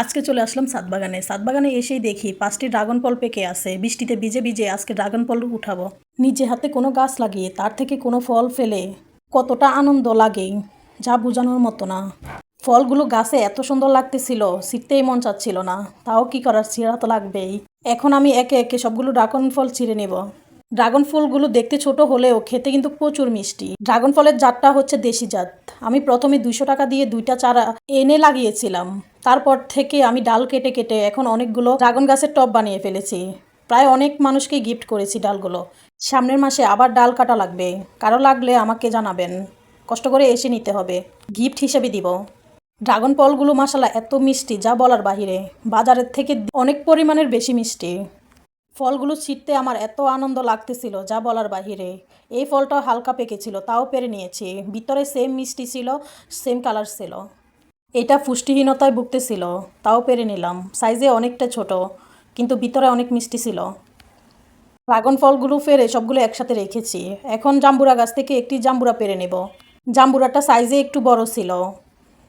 আজকে চলে আসলাম সাতবাগানে। সাতবাগানে এসেই দেখি পাঁচটি ড্রাগন ফল পেকে আছে। বৃষ্টিতে ভিজে ভিজে আজকে ড্রাগন ফল উঠাবো। নিজে হাতে কোনো গাছ লাগিয়ে তার থেকে কোনো ফল ফেলে কতটা আনন্দ লাগে, যা বোঝানোর মতো না। ফলগুলো গাছে এত সুন্দর লাগতেছিল, ছিঁড়তেই মন চাচ্ছিল না। তাও কি করার, ছিঁড়া তো লাগবেই। এখন আমি একে একে সবগুলো ড্রাগন ফল ছিঁড়ে নেব। ড্রাগন ফলগুলো দেখতে ছোট হলেও খেতে কিন্তু প্রচুর মিষ্টি। ড্রাগন ফলের জাতটা হচ্ছে দেশি জাত। আমি প্রথমে দুইশো টাকা দিয়ে দুইটা চারা এনে লাগিয়েছিলাম। তারপর থেকে আমি ডাল কেটে কেটে এখন অনেকগুলো ড্রাগন গাছের টব বানিয়ে ফেলেছি। প্রায় অনেক মানুষকে গিফট করেছি ডালগুলো। সামনের মাসে আবার ডাল কাটা লাগবে। কারও লাগলে আমাকে জানাবেন। কষ্ট করে এসে নিতে হবে। গিফট হিসেবে দিব। ড্রাগন ফলগুলো মশালা এত মিষ্টি, যা বলার বাহিরে। বাজারের থেকে অনেক পরিমাণের বেশি মিষ্টি। ফলগুলো ছিটতে আমার এত আনন্দ লাগতেছিল, যা বলার বাহিরে। এই ফলটা হালকা পেকেছিল, তাও পেরে নিয়েছি। ভিতরে সেম মিষ্টি ছিল সেম কালার ছিল। এটা পুষ্টিহীনতায় ভুগতেছিল, তাও পেরে নিলাম। সাইজে অনেকটা ছোট, কিন্তু ভিতরে অনেক মিষ্টি ছিল। ড্রাগন ফলগুলো ফেরে সবগুলো একসাথে রেখেছি। এখন জাম্বুরা গাছ থেকে একটি জাম্বুরা পেরে নেব। জাম্বুরাটা সাইজে একটু বড় ছিল।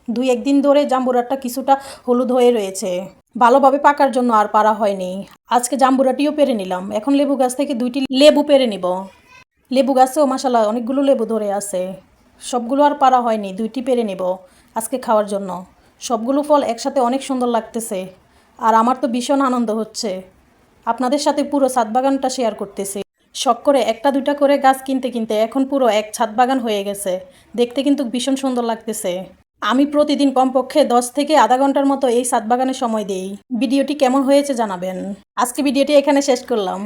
দুই একদিন ধরে জাম্বুরাটা কিছুটা হলুদ হয়ে রয়েছে। ভালোভাবে পাকার জন্য আর পারা হয়নি। আজকে জাম্বুরাটিও পেরে নিলাম। এখন লেবু গাছ থেকে দুইটি লেবু পেরে নিব। লেবু গাছেও মাসালা অনেকগুলো লেবু ধরে আছে। সবগুলো আর পারা হয়নি, দুইটি পেরে নেব আজকে খাওয়ার জন্য। সবগুলো ফল একসাথে অনেক সুন্দর লাগতেছে, আর আমার তো ভীষণ আনন্দ হচ্ছে। আপনাদের সাথে পুরো ছাদ বাগানটা শেয়ার করতেছি। শখ করে একটা দুইটা করে গাছ কিনতে কিনতে এখন পুরো এক ছাদ বাগান হয়ে গেছে, দেখতে কিন্তু ভীষণ সুন্দর লাগতেছে। আমি প্রতিদিন কমপক্ষে দশ থেকে আধা ঘণ্টার মতো এই ছাদ বাগানে সময় দিই। ভিডিওটি কেমন হয়েছে জানাবেন। আজকে ভিডিওটি এখানে শেষ করলাম।